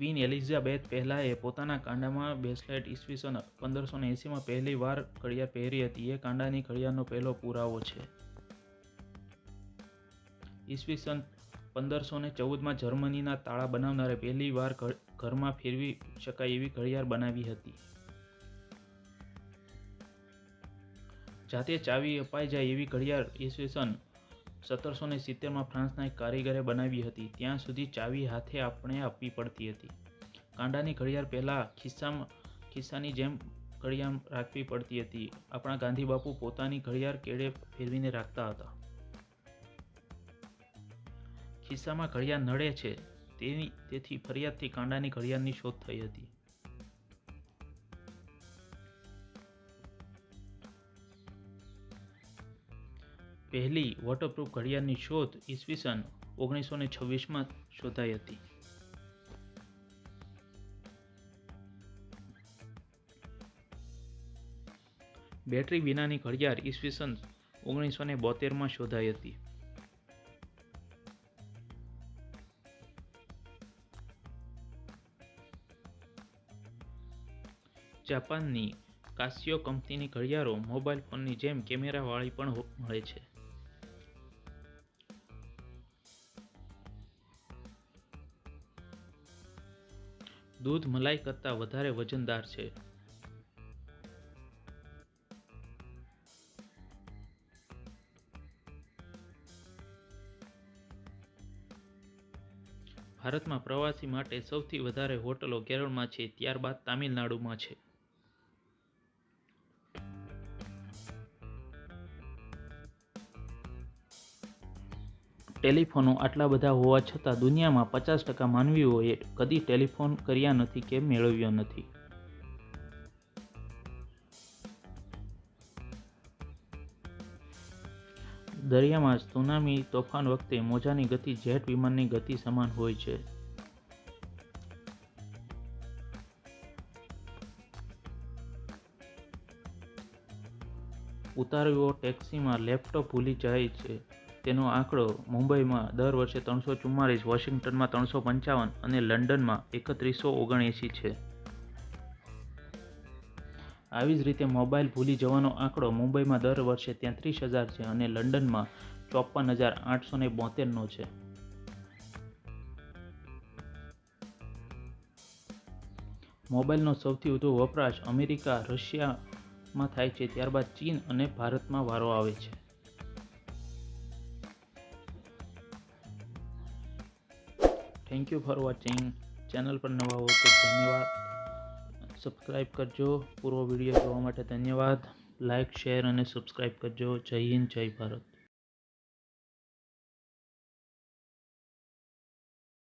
Queen Elizabeth પહેલાંએ પોતાના કાંડામાં બેસલેટ ઈસવીસન પંદરસો ને એંસીમાં પહેલી વાર ઘડિયાળ પહેરી હતી. એ કાંડાની ઘડિયાળનો પહેલો પુરાવો છે. ઈસવીસન પંદરસો ને ચૌદમાં જર્મનીના તાળા બનાવનારે પહેલી વાર ઘરમાં ફેરવી શકાય એવી ઘડિયાળ બનાવી હતી. જાતે ચાવી અપાઈ જાય એવી ઘડિયાળ ઈસવીસન સત્તરસો ને સિત્તેરમાં ફ્રાન્સના એક કારીગરે બનાવી હતી. ત્યાં સુધી ચાવી હાથે આપણે આપવી પડતી હતી. કાંડાની ઘડિયાળ પહેલાં ખિસ્સામાં, ખિસ્સાની જેમ ઘડિયાળ રાખવી પડતી હતી. આપણા ગાંધી બાપુ પોતાની ઘડિયાળ કેળે ફેરવીને રાખતા હતા. ખિસ્સામાં ઘડિયાળ નડે છે. તેની, તેથી ફરિયાદથી કાંડાની ઘડિયાળની શોધ થઈ હતી. પહેલી વોટરપ્રૂફ ઘડિયાળની શોધ ઈસવીસન ઓગણીસો ને છવ્વીસમાં શોધાઈ હતી. બેટરી વિનાની ઘડિયાળ ઈસવીસન ઓગણીસો ને બોતેરમાં શોધાઈ હતી. જાપાનની કાસિયો કંપનીની ઘડિયાળો મોબાઈલ ફોનની જેમ કેમેરાવાળી પણ મળે છે. દૂધ મલાઈ કરતાં વધારે વજનદાર છે. ભારતમાં પ્રવાસી માટે સૌથી વધારે હોટલો કેરળમાં છે, ત્યારબાદ તામિલનાડુમાં છે. ટેલિફોનો આટલા બધા હોવા છતાં દુનિયામાં પચાસ ટકા માનવીઓએ કદી ટેલિફોન કર્યા નથી કે મેળવ્યો નથી. દરિયામાં સુનામી તોફાન વખતે મોજાની ગતિ જેટ વિમાનની ગતિ સમાન હોય છે. ઉતારવો ટેક્સીમાં લેપટોપ ભૂલી જાય છે. તેનો આંકડો મુંબઈમાં દર વર્ષે ત્રણસો ચુમ્માલીસ વોશિંગ્ટનમાં ત્રણસો પંચાવન અને લંડનમાં એકત્રીસો ઓગણએંસી છે. આવી જ રીતે મોબાઈલ ભૂલી જવાનો આંકડો મુંબઈમાં દર વર્ષે તેત્રીસ હજાર છે અને લંડનમાં ચોપન હજાર આઠસો ને બોતેરનો છે. મોબાઈલનો સૌથી વધુ વપરાશ અમેરિકા, રશિયામાં થાય છે, ત્યારબાદ ચીન અને ભારતમાં વારો આવે છે. Thank you for watching channel પર નવા હો તો ધન્યવાદ. સબસ્ક્રાઈબ કરજો. પૂરો વીડિયો જોવા માટે ધન્યવાદ. લાઇક શેર અને સબસ્ક્રાઈબ કરજો. જય હિન્દ, જય ભારત.